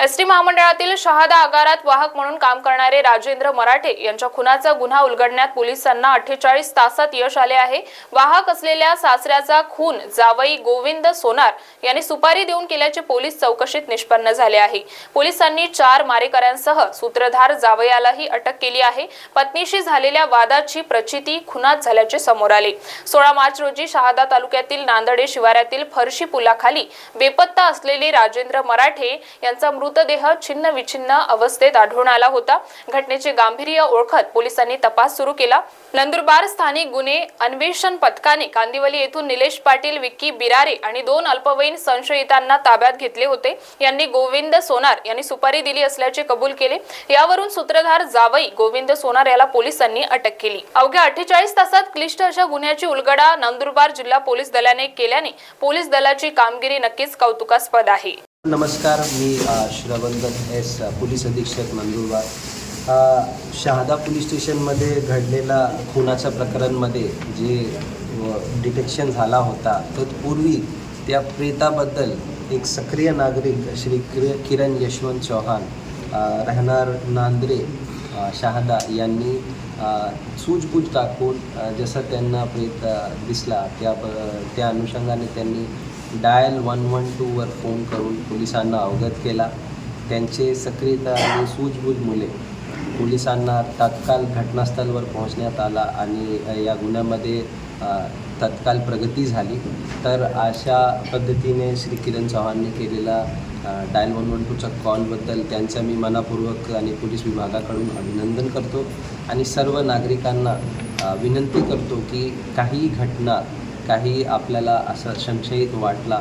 ST महामंडळातील Shahada आगारात वाहक म्हणून काम करणारे राजेंद्र मराठे यांच्या खुनाचा गुन्हा उलगडण्यात पोलिसांना अठ्ठेचाळीस तासात यश आले आहे. वाहक असलेल्या सासऱ्याचा खून जावई गोविंद सोनार यांनी सुपारी देऊन केल्याचे पोलीस चौकशीत निष्पन्न झाले आहे. पोलिसांनी चार मारेकऱ्यांसह सूत्रधार जावयालाही अटक केली आहे. पत्नीशी झालेल्या वादाची प्रचिती खुनात झाल्याचे समोर आले. सोळा मार्च रोजी शहादा तालुक्यातील नांदडे शिवारातील फरशी पुलाखाली बेपत्ता असलेले राजेंद्र मराठे यांचा मृतदेह छिन्न विछिन्न अवस्थेत आढळून आला होता. घटनेचे गांभीर्य ओळखत पोलिसांनी तपास सुरू केला. नंदुरबार स्थानिक गुन्हे अन्वेषण पथकाने कांदिवली येथून निलेश पाटील विक्की बिरारे आणि दोन अल्पवयीन संशयितांना ताब्यात घेतले होते. यांनी गोविंद सोनार यांनी सुपारी दिली असल्याचे कबूल केले. यावरून सूत्रधार जावई गोविंद सोनार याला पोलिसांनी अटक केली. अवघ्या अठ्ठेचाळीस तासात क्लिष्ट अशा गुन्ह्याची उलगडा नंदुरबार जिल्हा पोलीस दलाने केल्याने पोलीस दलाची कामगिरी नक्कीच कौतुकास्पद आहे. नमस्कार मी अ, एस पोलीस अधीक्षक नंदुरबार. शहादा पोलीस स्टेशनमध्ये घडलेला खुनाच्या प्रकरणमध्ये जे डिटेक्शन झाला होता तत्पूर्वी त्या प्रेताबद्दल एक सक्रिय नागरिक श्री किर किरण यशवंत चौहान अ, राहणार नांद्रे शहादा यांनी अ, सूझबूझ दाखवून जसं त्यांना प्रेत दिसला त्या त्या अनुषंगाने त्यांनी डायल वन वन टूवर फोन करून पोलिसांना अवगत केला. त्यांचे सक्रियता आणि सूझबूझ मुले पोलिसांना तात्काळ घटनास्थळावर पोहोचण्यात आला आणि या गुन्ह्यामध्ये तत्काळ प्रगती झाली. तर अशा पद्धतीने श्री किरण चव्हाणने केलेला डायल वन वन टूच्या कॉलबद्दल त्यांचं मी मनापूर्वक आणि पोलीस विभागाकडून अभिनंदन करतो. आणि सर्व नागरिकांना विनंती करतो की काही घटना काही आपल्याला असं संशयित वाटला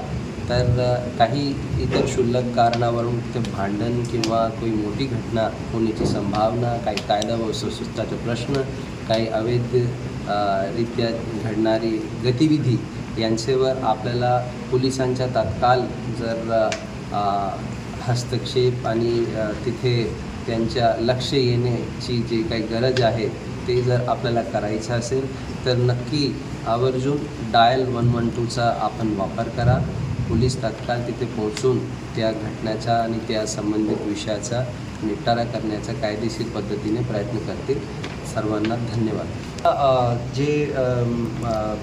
तर काही इतर क्षुल्लक कारणावरून ते भांडण किंवा काही मोठी घटना होण्याची संभावना काही कायदा व सुव्यवस्थेचे प्रश्न काही अवैध रित्या घडणारी गतिविधी यांच्यावर आपल्याला पोलिसांच्या तात्काळ जर हस्तक्षेप आणि तिथे त्यांच्या लक्ष येण्याची जी काही गरज आहे ते जर आपल्याला करायचं असेल तर नक्की आवर्जून डायल वन वन टूचा आपण वापर करा. पोलीस तात्काळ तिथे पोहोचून त्या घटनेचा आणि त्या संबंधित विषयाचा निपटारा करण्याचा कायदेशीर पद्धतीने प्रयत्न करतील. सर्वांना धन्यवाद. जे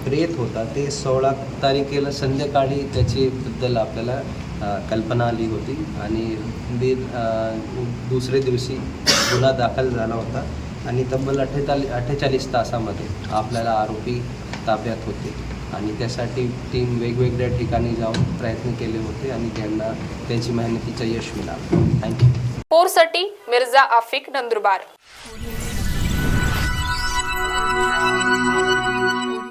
प्रेत होता ते सोळा तारखेला संध्याकाळी त्याचीबद्दल आपल्याला कल्पना आली होती. आणि दे दुसरे दिवशी गुन्हा दाखल झाला होता. आणि तब्बल अठ्ठेचाळीस अठ्ठेचाळीस तासामध्ये आपल्याला आरोपी ताब्यात होते. आणि त्यासाठी टीम वेगवेगळ्या ठिकाणी जाऊन प्रयत्न केले होते आणि त्यांना त्यांची मेहनतीचं यश मिळालं. थँक्यू फोरसाठी मिर्झा आफिक नंदुरबार.